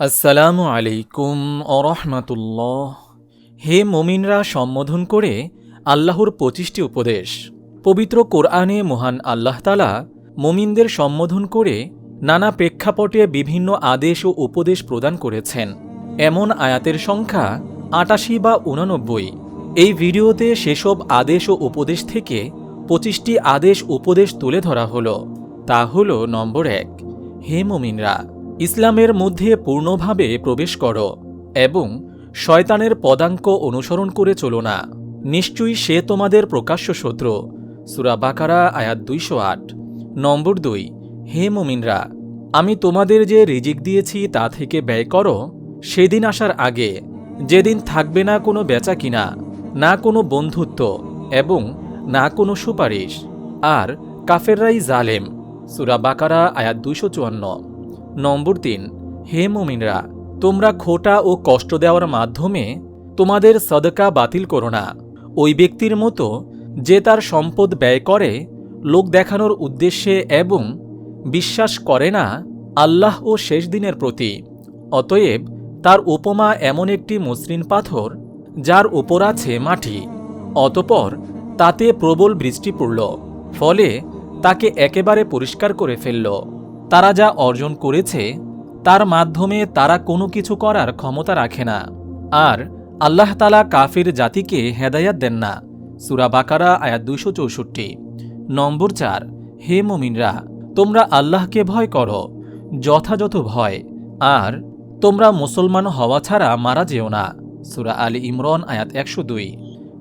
আসসালামু আলাইকুম অরহমাতুল্লাহ হে মমিনরা সম্বোধন করে আল্লাহর পঁচিশটি উপদেশ। পবিত্র কোরআনে মহান আল্লাহ তালা মমিনদের সম্বোধন করে নানা প্রেক্ষাপটে বিভিন্ন আদেশ ও উপদেশ প্রদান করেছেন। এমন আয়াতের সংখ্যা আটাশি বা উনানব্বই। এই ভিডিওতে সেসব আদেশ ও উপদেশ থেকে পঁচিশটি আদেশ উপদেশ তুলে ধরা হলো। তা হল নম্বর এক, হে মমিনরা ইসলামের মধ্যে পূর্ণভাবে প্রবেশ করো এবং শয়তানের পদাঙ্ক অনুসরণ করে চলো না। নিশ্চয়ই সে তোমাদের প্রকাশ্য শত্রু। সুরা বাকারা, আয়াত দুইশো আট। নম্বর দুই, হে মুমিনরা, আমি তোমাদের যে রিজিক দিয়েছি তা থেকে ব্যয় করো, সেদিন আসার আগে। যেদিন থাকবে না কোনো বেচা কিনা না কোনো বন্ধুত্ব এবং না কোনো সুপারিশ। আর কাফেররাই জালেম। সুরা বাকারা, আয়াত দুইশো চুয়ান্ন। নম্বর তিন, হে মুমিনরা, তোমরা খোটা ও কষ্ট দেওয়ার মাধ্যমে তোমাদের সদকা বাতিল করো না। ওই ব্যক্তির মতো যে তার সম্পদ ব্যয় করে, লোক দেখানোর উদ্দেশ্যে এবং বিশ্বাস করে না আল্লাহ ও শেষ দিনের প্রতি। অতএব তার উপমা এমন একটি মসৃণ পাথর, যার উপর আছে মাটি। অতপর তাতে প্রবল বৃষ্টি পড়ল, ফলে তাকে একেবারে পরিষ্কার করে ফেলল। তারা যা অর্জন করেছে, তার মাধ্যমে তারা কোনো কিছু করার ক্ষমতা রাখে না। আর আল্লাহ তালা কাফির জাতিকে হেদায়াত দেন না। সুরা বাকারা, আয়াত দুইশো চৌষট্টি। নম্বর চার, হে মুমিনরা, তোমরা আল্লাহকে ভয় করো, যথাযথ ভয়। আর তোমরা মুসলমান হওয়া ছাড়া মারা যেও না। সুরা আলী ইমরন, আয়াত একশো দুই।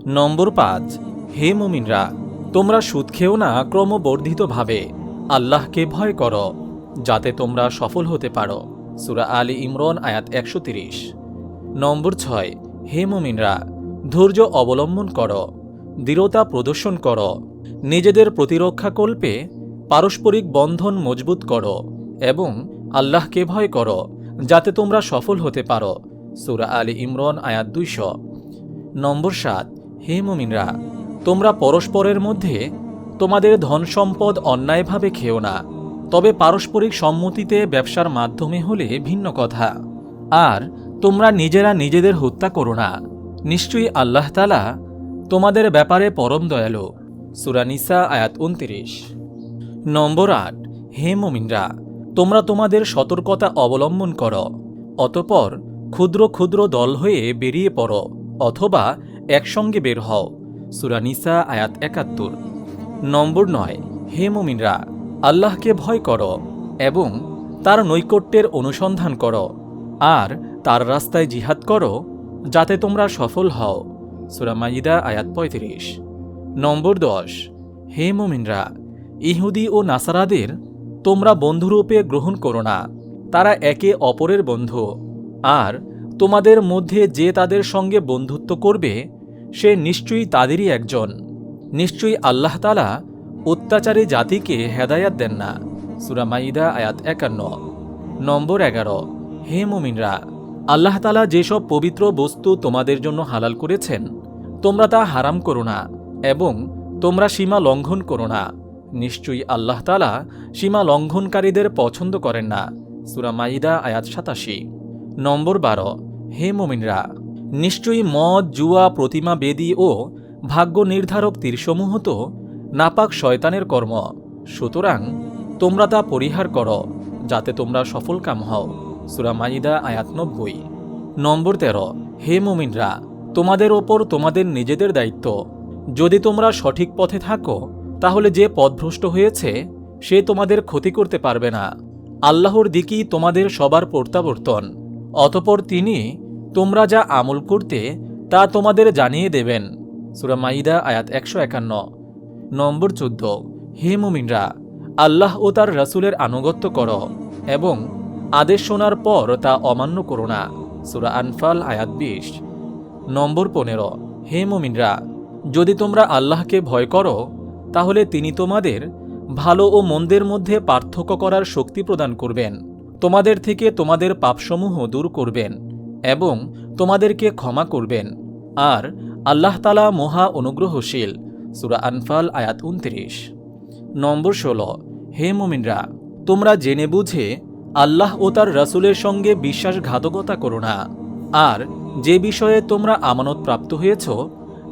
নম্বর পাঁচ, হে মুমিনরা, তোমরা সুদ খেও না ক্রমবর্ধিতভাবে। আল্লাহকে ভয় করো যাতে তোমরা সফল হতে পারো। সুরা আলী ইমরন, আয়াত একশো তিরিশ। নম্বর ছয়, হে মুমিনরা, ধৈর্য অবলম্বন করো, দৃঢ়তা প্রদর্শন করো, নিজেদের প্রতিরক্ষা কল্পে পারস্পরিক বন্ধন মজবুত করো এবং আল্লাহকে ভয় করো, যাতে তোমরা সফল হতে পারো। সুরা আলী ইমরন, আয়াত দুইশ। নম্বর সাত, হে মুমিনরা, তোমরা পরস্পরের মধ্যে তোমাদের ধন সম্পদ অন্যায়ভাবে খেও না। তবে পারস্পরিক সম্মতিতে ব্যবসার মাধ্যমে হলে ভিন্ন কথা। আর তোমরা নিজেরা নিজেদের হত্যা করো না। নিশ্চয়ই আল্লাহ তালা তোমাদের ব্যাপারে পরম দয়ালু। সুরানিসা আয়াত উনতিরিশ। নম্বর আট, হে মুমিনরা, তোমরা তোমাদের সতর্কতা অবলম্বন করো। অতপর ক্ষুদ্র ক্ষুদ্র দল হয়ে বেরিয়ে পড়ো, অথবা একসঙ্গে বের হও। সুরানিসা আয়াত একাত্তর। নম্বর নয়, হে মুমিনরা আল্লাহকে ভয় করো এবং তার নৈকট্যের অনুসন্ধান করো, আর তার রাস্তায় জিহাদ করো, যাতে তোমরা সফল হও। সুরামাইদা আয়াত পঁয়ত্রিশ। নম্বর দশ, হে মুমিনরা, ইহুদি ও নাসারাদের তোমরা বন্ধুরূপে গ্রহণ করো না। তারা একে অপরের বন্ধু, আর তোমাদের মধ্যে যে তাদের সঙ্গে বন্ধুত্ব করবে, সে নিশ্চয়ই তাদেরই একজন। নিশ্চয়ই আল্লাহ তালা অত্যাচারী জাতিকে হেদায়াত দেন না। সুরামাইদা আয়াত একান্ন। নম্বর এগারো। হে মুমিনরা, আল্লাহ তালা যেসব পবিত্র বস্তু তোমাদের জন্য হালাল করেছেন, তোমরা তা হারাম করো না এবং তোমরা সীমা লঙ্ঘন করো না। নিশ্চয়ই আল্লাহ তালা সীমা লঙ্ঘনকারীদের পছন্দ করেন না। সুরামাইদা আয়াত সাতাশি। নম্বর বারো। হে মুমিনরা, নিশ্চয়ই মদ, জুয়া, প্রতিমা, বেদী ও ভাগ্য নির্ধারক তীরসমূহ তো নাপাক শয়তানের কর্ম। সুতরাং তোমরা তা পরিহার করো, যাতে তোমরা সফল কাম হও। সুরামাইদা আয়াত নব্বই। নম্বর তেরো, হে মুমিনরা, তোমাদের ওপর তোমাদের নিজেদের দায়িত্ব। যদি তোমরা সঠিক পথে থাকো, তাহলে যে পথভ্রষ্ট হয়েছে, সে তোমাদের ক্ষতি করতে পারবে না। আল্লাহর দিকেই তোমাদের সবার প্রত্যাবর্তন। অতপর তিনি তোমরা যা আমল করতে, তা তোমাদের জানিয়ে দেবেন। সুরামাইদা আয়াত একশো একান্ন। নম্বর চোদ্দ। হে মুমিনরা, আল্লাহ ও তার রাসুলের আনুগত্য কর এবং আদেশ শোনার পর তা অমান্য করো না। সুরা আনফাল, আয়াত বিশ। নম্বর পনেরো। হে মুমিনরা, যদি তোমরা আল্লাহকে ভয় করো, তাহলে তিনি তোমাদের ভালো ও মন্দের মধ্যে পার্থক্য করার শক্তি প্রদান করবেন। তোমাদের থেকে তোমাদের পাপসমূহ দূর করবেন এবং তোমাদেরকে ক্ষমা করবেন। আর আল্লাহ তালা মহা অনুগ্রহশীল। সুরা আনফাল, আয়াত উনত্রিশ নম্বর ষোলো, হে মুমিনরা, তোমরা জেনে বুঝে, আল্লাহ ও তার রাসূলের সঙ্গে বিশ্বাসঘাতকতা করো না। আর যে বিষয়ে তোমরা আমানত প্রাপ্ত হয়েছ,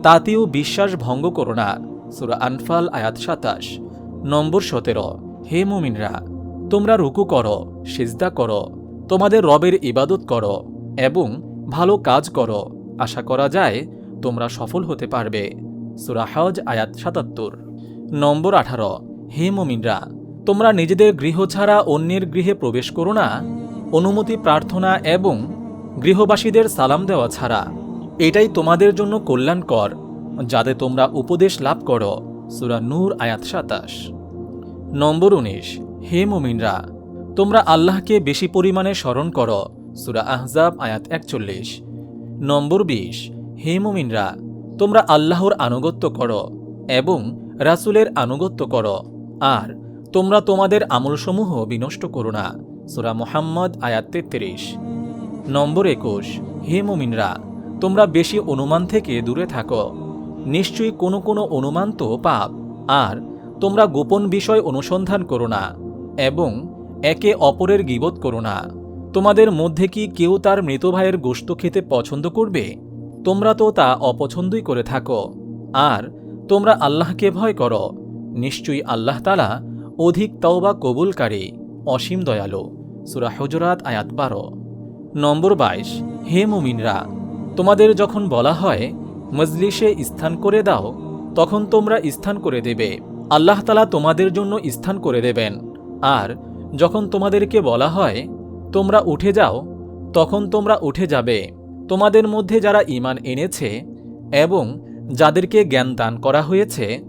তাতেও বিশ্বাস ভঙ্গ করো না। সুরা আনফাল, আয়াত সাতাশ। নম্বর সতেরো, হে মুমিনরা, তোমরা রুকু করো, সিজদা করো, তোমাদের রবের ইবাদত করো এবং ভালো কাজ করো। আশা করা যায়, তোমরা সফল হতে পারবে। সুরা হজ, আয়াত সাতাত্তর। নম্বর আঠারো, হে মুমিনরা, তোমরা নিজেদের গৃহ ছাড়া অন্যের গৃহে প্রবেশ করো না। অনুমতি, প্রার্থনা এবং গৃহবাসীদের সালাম দেওয়া ছাড়া। এটাই তোমাদের জন্য কল্যাণকর, যাতে তোমরা উপদেশ লাভ করো। সুরা নূর, আয়াত সাতাশ। নম্বর উনিশ, হে মুমিনরা, তোমরা আল্লাহকে বেশি পরিমাণে স্মরণ করো। সুরা আহজাব, আয়াত একচল্লিশ। নম্বর বিশ, হে মুমিনরা তোমরা আল্লাহর আনুগত্য করো এবং রাসুলের আনুগত্য করো। আর তোমরা তোমাদের আমলসমূহ বিনষ্ট করো না। সুরা মোহাম্মদ, আয়াত তেত্রিশ। নম্বর একুশ, হে মুমিনরা, তোমরা বেশি অনুমান থেকে দূরে থাকো। নিশ্চয়ই কোনো কোনো অনুমান তো পাপ। আর তোমরা গোপন বিষয় অনুসন্ধান করো না এবং একে অপরের গিবত করো না। তোমাদের মধ্যে কি কেউ তার মৃত ভাইয়ের গোশত খেতে পছন্দ করবে? তোমরা তো তা অপছন্দই করে থাকো। আর তোমরা আল্লাহকে ভয় করো। নিশ্চয়ই আল্লাহ তালা অধিক তওবা কবুলকারী, অসীম দয়ালু। সুরা হজরাত আয়াত বারো। নম্বর বাইশ, হে মুমিনরা, তোমাদের যখন বলা হয়, মজলিসে স্থান করে দাও, তখন তোমরা স্থান করে দেবে। আল্লাহ তালা তোমাদের জন্য স্থান করে দেবেন। আর যখন তোমাদেরকে বলা হয়, তোমরা উঠে যাও, তখন তোমরা উঠে যাবে। তোমাদের মধ্যে যারা ঈমান এনেছে এবং যাদেরকে জ্ঞান দান করা হয়েছে,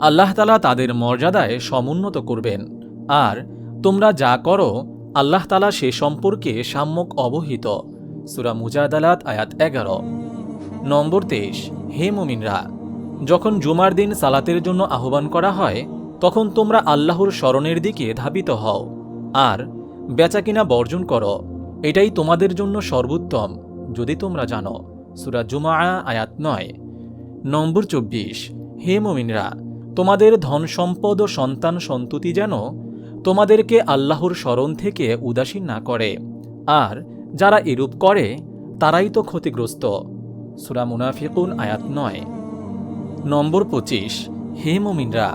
আল্লাহ তালা তাদের মর্যাদায় সমুন্নত করবেন। আর তোমরা যা করো, আল্লাহ তালা সে সম্পর্কে সাম্যক অবহিত। সুরা মুজাদালাত আয়াত এগারো। নম্বর তেইশ। হে মুমিনরা, যখন জুমার দিন সালাতের জন্য আহ্বান করা হয়, তখন তোমরা আল্লাহর স্মরণের দিকে ধাবিত হও। আর বেচাকিনা বর্জন করো। এটাই তোমাদের জন্য সর্বোত্তম। যদি তোমরা জানো, সুরা জুমা আয়াত নয়। নম্বর চব্বিশ, হে মুমিনরা, তোমাদের ধন সম্পদ ও সন্তান সন্ততি যেন তোমাদেরকে আল্লাহর স্মরণ থেকে উদাসীন না করে। আর যারা এরূপ করে, তারাই তো ক্ষতিগ্রস্ত। সুরা মুনাফিকুন আয়াত নয়। নম্বর পঁচিশ, হে মুমিনরা,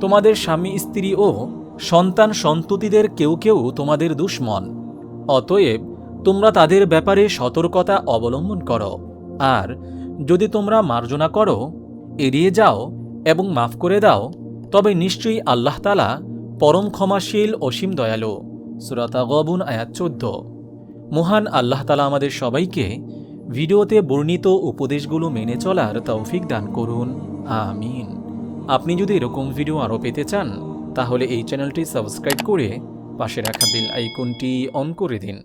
তোমাদের স্বামী, স্ত্রী ও সন্তান সন্ততিদের কেউ কেউ তোমাদের দুশ্মন। অতএব তোমরা তাদের ব্যাপারে সতর্কতা অবলম্বন করো। আর যদি তোমরা মার্জনা করো, এড়িয়ে যাও এবং মাফ করে দাও, তবে নিশ্চয়ই আল্লাহ তালা পরম ক্ষমাশীল অসীম দয়ালু। সুরাতা গবুন আয়াত চোদ্দ। মহান আল্লাহ তালা আমাদের সবাইকে ভিডিওতে বর্ণিত উপদেশগুলো মেনে চলার তৌফিক দান করুন। আমিন। আপনি যদি এরকম ভিডিও আরও পেতে চান, তাহলে এই চ্যানেলটি সাবস্ক্রাইব করে পাশে রাখা বেল আইকনটি অন করে দিন।